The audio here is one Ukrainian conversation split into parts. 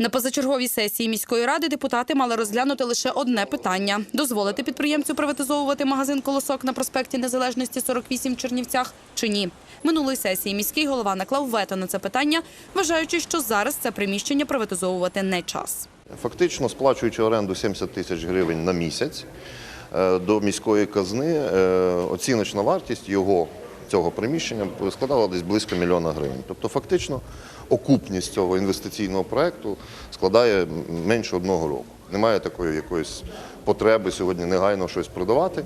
На позачерговій сесії міської ради депутати мали розглянути лише одне питання: дозволити підприємцю приватизовувати магазин колосок на проспекті Незалежності 48 в Чернівцях чи ні. Минулої сесії міський голова наклав вето на це питання, вважаючи, що зараз це приміщення приватизовувати не час. Фактично, сплачуючи оренду 70 тисяч гривень на місяць е, до міської казни, е, оціночна вартість його цього приміщення складала десь близько мільйона гривень. Тобто, фактично, окупність цього інвестиційного проєкту складає менше одного року. Немає такої якоїсь потреби сьогодні негайно щось продавати.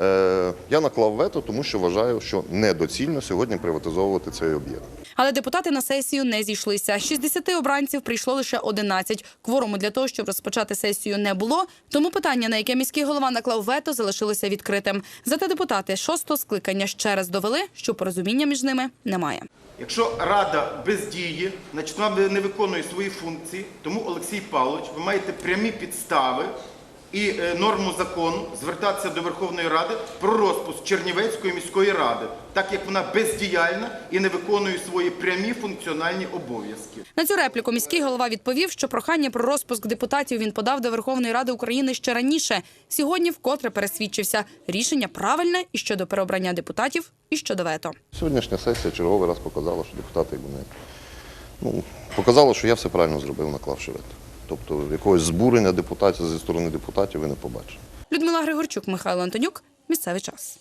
Е, Я наклав вето, тому що вважаю, що недоцільно сьогодні приватизовувати цей об'єкт. Але депутати на сесію не зійшлися. 60 обранців прийшло лише 11. Кворуму для того, щоб розпочати сесію, не було. Тому питання, на яке міський голова наклав вето, залишилося відкритим. Зате депутати шостого скликання ще раз довели, що порозуміння між ними немає. Якщо рада бездіє, значить вона не виконує свої функції, тому Олексій Павлович, ви маєте прямі підстави і е, норму закону звертатися до Верховної Ради про розпуск Чернівецької міської ради, так як вона бездіяльна і не виконує свої прямі функціональні обов'язки. На цю репліку міський голова відповів, що прохання про розпуск депутатів він подав до Верховної Ради України ще раніше. Сьогодні вкотре пересвідчився. Рішення правильне і щодо переобрання депутатів, і щодо вето. Сьогоднішня сесія черговий раз показала, що депутати вони ну, показало, що я все правильно зробив, наклавши вето. Тобто якогось збурення депутатів зі сторони депутатів ви не побачите. Людмила Григорчук, Михайло Антонюк. Місцевий час.